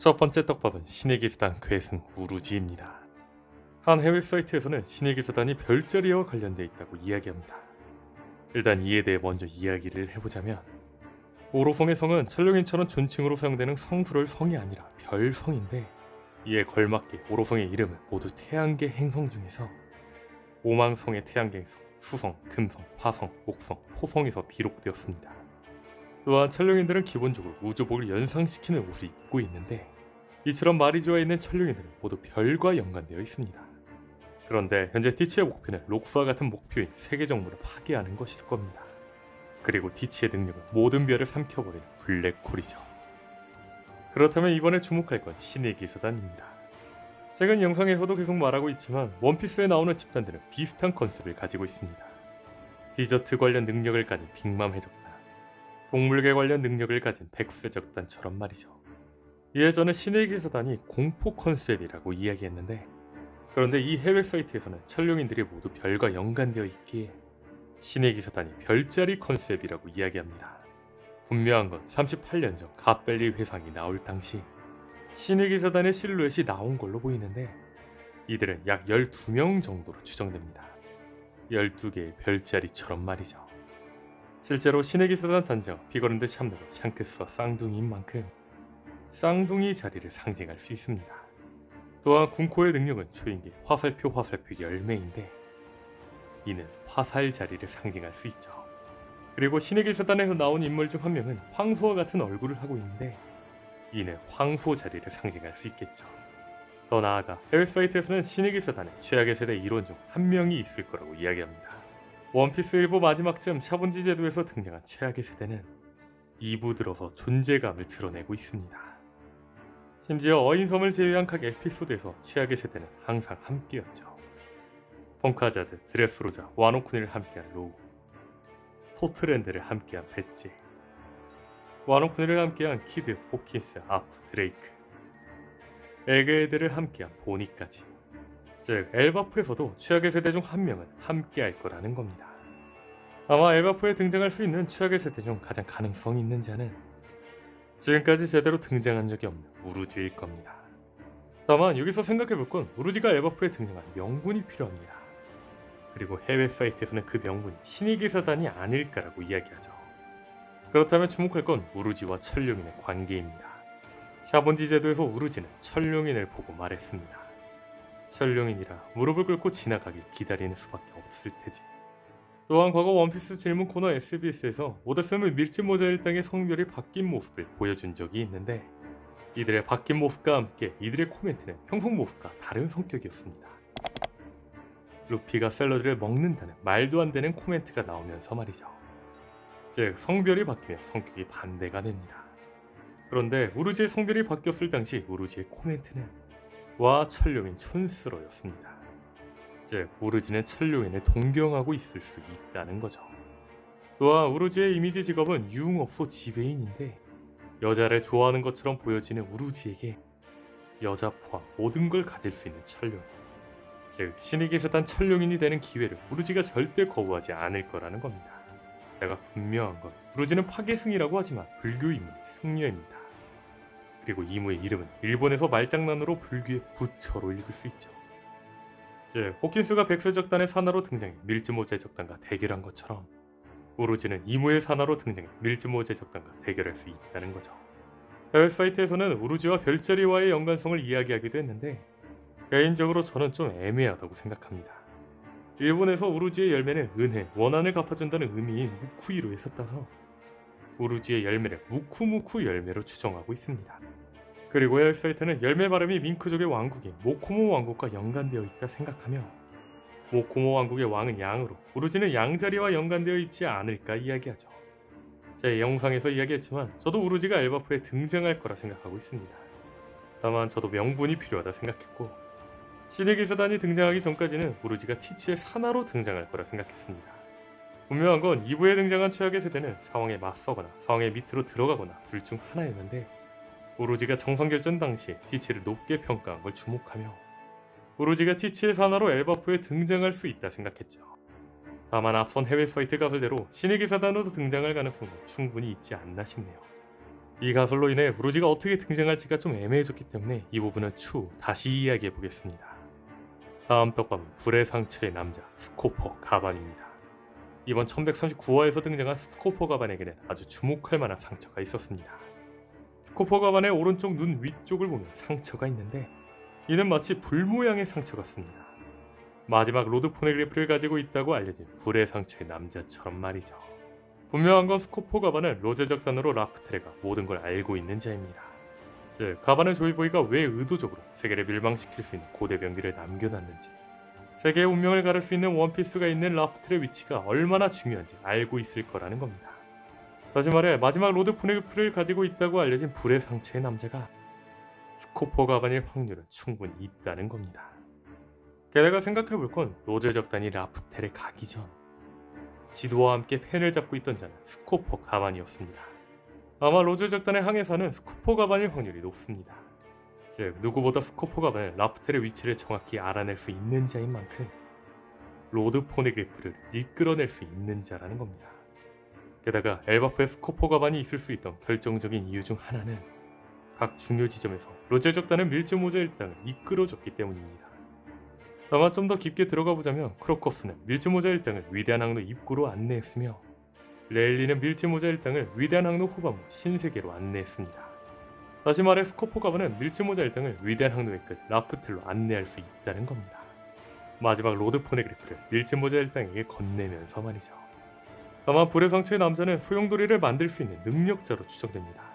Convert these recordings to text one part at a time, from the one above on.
첫 번째 떡밥은 신의 기수단 괴승 우루지입니다. 한 해외 사이트에서는 신의 기수단이 별자리와 관련되어 있다고 이야기합니다. 일단 이에 대해 먼저 이야기를 해보자면 오로성의 성은 천룡인처럼 존칭으로 사용되는 성수를 성이 아니라 별성인데 이에 걸맞게 오로성의 이름은 모두 태양계 행성 중에서 오망성의 태양계 행성, 수성, 금성, 화성, 목성, 토성에서 비록되었습니다. 또한 천룡인들은 기본적으로 우주복을 연상시키는 옷을 입고 있는데 이처럼 좋아 있는 천룡인들은 모두 별과 연관되어 있습니다. 그런데 현재 디치의 목표는 록스와 같은 목표인 세계 정부를 파괴하는 것일 겁니다. 그리고 디치의 능력은 모든 별을 삼켜버리는 블랙홀이죠. 그렇다면 이번에 주목할 건 신의 기사단입니다. 최근 영상에서도 계속 말하고 있지만 원피스에 나오는 집단들은 비슷한 컨셉을 가지고 있습니다. 디저트 관련 능력을 가진 빅맘 해적단, 동물계 관련 능력을 가진 백수해적단처럼 말이죠. 예전에 신의 기사단이 공포 컨셉이라고 이야기했는데 그런데 이 해외 사이트에서는 천룡인들이 모두 별과 연관되어 있기에 신의 기사단이 별자리 컨셉이라고 이야기합니다. 분명한 건 38년 전 갓벨리 회상이 나올 당시 신의 기사단의 실루엣이 나온 걸로 보이는데 이들은 약 12명 정도로 추정됩니다. 12개의 별자리처럼 말이죠. 실제로 신의 기사단 단장 비거랜드 샴느가 샹크스와 쌍둥이인 만큼 쌍둥이 자리를 상징할 수 있습니다. 또한 군코의 능력은 초인기 화살표 화살표 열매인데 이는 화살 자리를 상징할 수 있죠. 그리고 신의 기사단에서 나온 인물 중 한 명은 황소와 같은 얼굴을 하고 있는데 이는 황소 자리를 상징할 수 있겠죠. 더 나아가 해외 사이트에서는 신의 기사단의 최악의 세대 일원 중한 명이 있을 거라고 이야기합니다. 원피스 일부 마지막쯤 샤본지 제도에서 등장한 최악의 세대는 2부 들어서 존재감을 드러내고 있습니다. 심지어 어인섬을 제외한 각 에피소드에서 최악의 세대는 항상 함께였죠. 펑크하자드, 드레스로자, 와노쿠니를 함께한 로우, 토트랜드를 함께한 배지, 와노쿠니를 함께한 키드, 호킨스, 아프, 드레이크, 에그헤드를 함께한 보니까지 즉 엘바프에서도 최악의 세대 중 한 명은 함께할 거라는 겁니다. 아마 엘바프에 등장할 수 있는 최악의 세대 중 가장 가능성이 있는 자는 지금까지 제대로 등장한 적이 없는 우루지일 겁니다. 다만 여기서 생각해볼 건 우루지가 엘바프에 등장한 명분이 필요합니다. 그리고 해외 사이트에서는 그 명분이 신의 기사단이 아닐까라고 이야기하죠. 그렇다면 주목할 건 우루지와 천룡인의 관계입니다. 샤본지 제도에서 우루지는 천룡인을 보고 말했습니다. 천룡인이라 무릎을 꿇고 지나가길 기다리는 수밖에 없을 테지. 또한 과거 원피스 질문 코너 SBS에서 오데스는 밀짚 모자 일당의 성별이 바뀐 모습을 보여준 적이 있는데 이들의 바뀐 모습과 함께 이들의 코멘트는 평소 모습과 다른 성격이었습니다. 루피가 샐러드를 먹는다는 말도 안 되는 코멘트가 나오면서 말이죠. 즉 성별이 바뀌면 성격이 반대가 됩니다. 그런데 우루지의 성별이 바뀌었을 당시 우루지의 코멘트는 와 천룡인 촌스러였습니다. 즉 우루지는 천룡인을 동경하고 있을 수 있다는 거죠. 또한 우루지의 이미지 직업은 유흥업소 지배인인데 여자를 좋아하는 것처럼 보여지는 우루지에게 여자 포함 모든 걸 가질 수 있는 천룡. 즉 신의 기사단 천룡인이 되는 기회를 우루지가 절대 거부하지 않을 거라는 겁니다. 내가 분명한 건 우루지는 파괴승이라고 하지만 불교 인물 승려입니다. 그리고 이무의 이름은 일본에서 말장난으로 불교의 부처로 읽을 수 있죠. 즉 호킨스가 백설적단의 산하로 등장해 밀즈모 제 적단과 대결한 것처럼 우루지는 이무의 산하로 등장해 밀즈모 제 적단과 대결할 수 있다는 거죠. 해외 사이트에서는 우루지와 별자리와의 연관성을 이야기하기도 했는데 개인적으로 저는 좀 애매하다고 생각합니다. 일본에서 우루지의 열매는 은혜, 원한을 갚아준다는 의미인 무쿠이로 했었다서 우루지의 열매를 무쿠무쿠 열매로 추정하고 있습니다. 그리고 해외 사이트는 열매 발음이 밍크족의 왕국인 모코모 왕국과 연관되어 있다 생각하며 모코모 왕국의 왕은 양으로 우루지는 양자리와 연관되어 있지 않을까 이야기하죠. 제 영상에서 이야기했지만 저도 우루지가 엘바프에 등장할 거라 생각하고 있습니다. 다만 저도 명분이 필요하다 생각했고 신의 기사단이 등장하기 전까지는 우루지가 티치의 산하로 등장할 거라 생각했습니다. 분명한 건 2부에 등장한 최악의 세대는 상황에 맞서거나 상황의 밑으로 들어가거나 둘 중 하나였는데 우루지가 정성결전 당시 티치를 높게 평가한 걸 주목하며 우루지가 티치의 산하로 엘바프에 등장할 수 있다 생각했죠. 다만 앞선 해외 사이트 가설대로 신의 기사단으로 등장할 가능성은 충분히 있지 않나 싶네요. 이 가설로 인해 우루지가 어떻게 등장할지가 좀 애매해졌기 때문에 이 부분은 추후 다시 이야기해 보겠습니다. 다음 떡밥은 불의 상처의 남자 스코퍼 가반입니다. 이번 1139화에서 등장한 스코퍼 가반에게는 아주 주목할 만한 상처가 있었습니다. 스코퍼 가반의 오른쪽 눈 위쪽을 보면 상처가 있는데 이는 마치 불 모양의 상처 같습니다. 마지막 로드 포네그래프를 가지고 있다고 알려진 불의 상처의 남자처럼 말이죠. 분명한 건 스코포 가반은 로제 적단으로 라프테레가 모든 걸 알고 있는 자입니다. 즉, 가반은 조이보이가 왜 의도적으로 세계를 멸망시킬 수 있는 고대 병기를 남겨놨는지, 세계의 운명을 가를 수 있는 원피스가 있는 라프테레 위치가 얼마나 중요한지 알고 있을 거라는 겁니다. 다시 말해 마지막 로드 포네그프를 가지고 있다고 알려진 불의 상처의 남자가 스코포 가반일 확률은 충분히 있다는 겁니다. 게다가 생각해볼 건 로제 적단이 라프텔에 가기 전 지도와 함께 펜을 잡고 있던 자는 스코퍼 가반이었습니다. 아마 로제 적단의 항해사는 스코퍼 가반일 확률이 높습니다. 즉 누구보다 스코퍼 가반은 라프텔의 위치를 정확히 알아낼 수 있는 자인 만큼 로드 포네그리프를 이끌어낼 수 있는 자라는 겁니다. 게다가 엘바프의 스코퍼 가반이 있을 수 있던 결정적인 이유 중 하나는 각 중요 지점에서 로제 적단은 밀즈 모자 일당을 이끌어줬기 때문입니다. 다만 좀 더 깊게 들어가 보자면 크로커스는 밀즈 모자 일당을 위대한 항로 입구로 안내했으며 레일리는 밀즈 모자 일당을 위대한 항로 후반부 신세계로 안내했습니다. 다시 말해 스코포 가반은 밀즈 모자 일당을 위대한 항로의 끝 라프텔로 안내할 수 있다는 겁니다. 마지막 로드 포네그리프를 밀즈 모자 일당에게 건네면서 말이죠. 다만 불의 상처의 남자는 소용돌이를 만들 수 있는 능력자로 추정됩니다.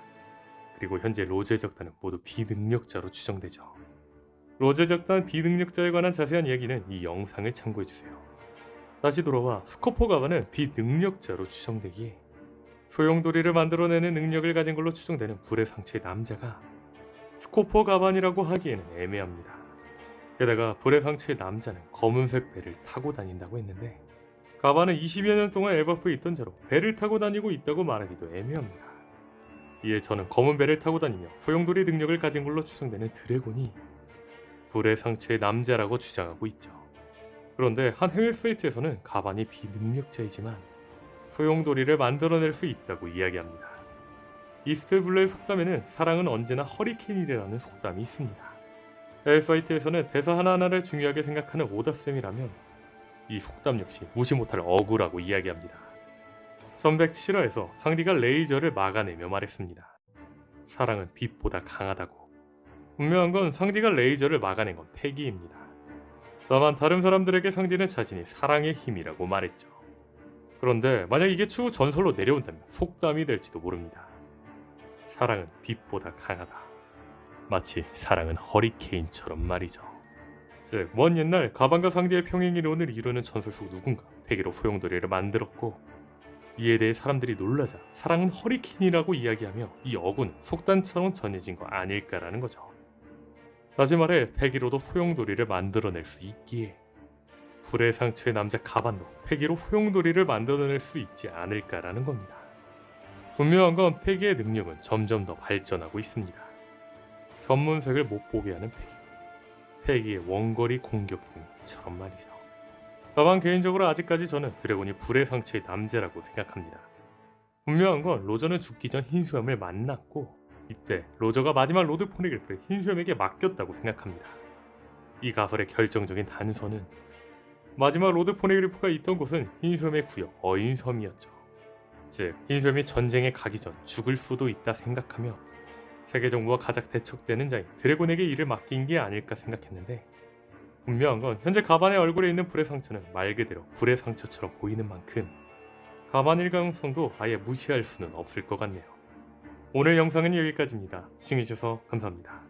그리고 현재 로제 적단은 모두 비능력자로 추정되죠. 로제 적단 비능력자에 관한 자세한 이야기는 이 영상을 참고해주세요. 다시 돌아와 스코퍼 가반은 비능력자로 추정되기에 소용돌이를 만들어내는 능력을 가진 걸로 추정되는 불의 상처의 남자가 스코퍼 가반이라고 하기에는 애매합니다. 게다가 불의 상처의 남자는 검은색 배를 타고 다닌다고 했는데 가반은 20여 년 동안 에버프에 있던 자로 배를 타고 다니고 있다고 말하기도 애매합니다. 이에 저는 검은 배를 타고 다니며 소용돌이 능력을 가진 걸로 추정되는 드래곤이 불의 상처의 남자라고 주장하고 있죠. 그런데 한 해외 사이트에서는 가반이 비능력자이지만 소용돌이를 만들어낼 수 있다고 이야기합니다. 이스트 블루의 속담에는 사랑은 언제나 허리케인이라는 속담이 있습니다. 해외 사이트에서는 대사 하나하나를 중요하게 생각하는 오다쌤이라면 이 속담 역시 무시 못할 어구라고 이야기합니다. 1107화에서 상디가 레이저를 막아내며 말했습니다. 사랑은 빛보다 강하다고. 분명한 건 상디가 레이저를 막아낸 건 패기입니다. 다만 다른 사람들에게 상디는 자신이 사랑의 힘이라고 말했죠. 그런데 만약 이게 추후 전설로 내려온다면 속담이 될지도 모릅니다. 사랑은 빛보다 강하다. 마치 사랑은 허리케인처럼 말이죠. 즉, 먼 옛날 가방과 상디의 평행 이론을 이루는 전설 속 누군가 패기로 소용돌이를 만들었고 이에 대해 사람들이 놀라자 사랑은 허리케인이라고 이야기하며 이 어구는 속단처럼 전해진 거 아닐까라는 거죠. 다시 말해 패기로도 소용돌이를 만들어낼 수 있기에 불의 상처의 남자 가반도 패기로 소용돌이를 만들어낼 수 있지 않을까라는 겁니다. 분명한 건 패기의 능력은 점점 더 발전하고 있습니다. 견문색을 못 보게 하는 패기, 패기의 원거리 공격 등처럼 말이죠. 다만 개인적으로 아직까지 저는 드래곤이 불의 상처의 남자라고 생각합니다. 분명한 건 로저는 죽기 전 흰수염을 만났고 이때 로저가 마지막 로드 포네그래프를 흰수염에게 맡겼다고 생각합니다. 이 가설의 결정적인 단서는 마지막 로드 포네그래프가 있던 곳은 흰수염의 구역 어인섬이었죠. 즉 흰수염이 전쟁에 가기 전 죽을 수도 있다 생각하며 세계 정부와 가장 대척되는 자인 드래곤에게 일을 맡긴 게 아닐까 생각했는데 분명한 건 현재 가반의 얼굴에 있는 불의 상처는 말 그대로 불의 상처처럼 보이는 만큼 가반일 가능성도 아예 무시할 수는 없을 것 같네요. 오늘 영상은 여기까지입니다. 시청해주셔서 감사합니다.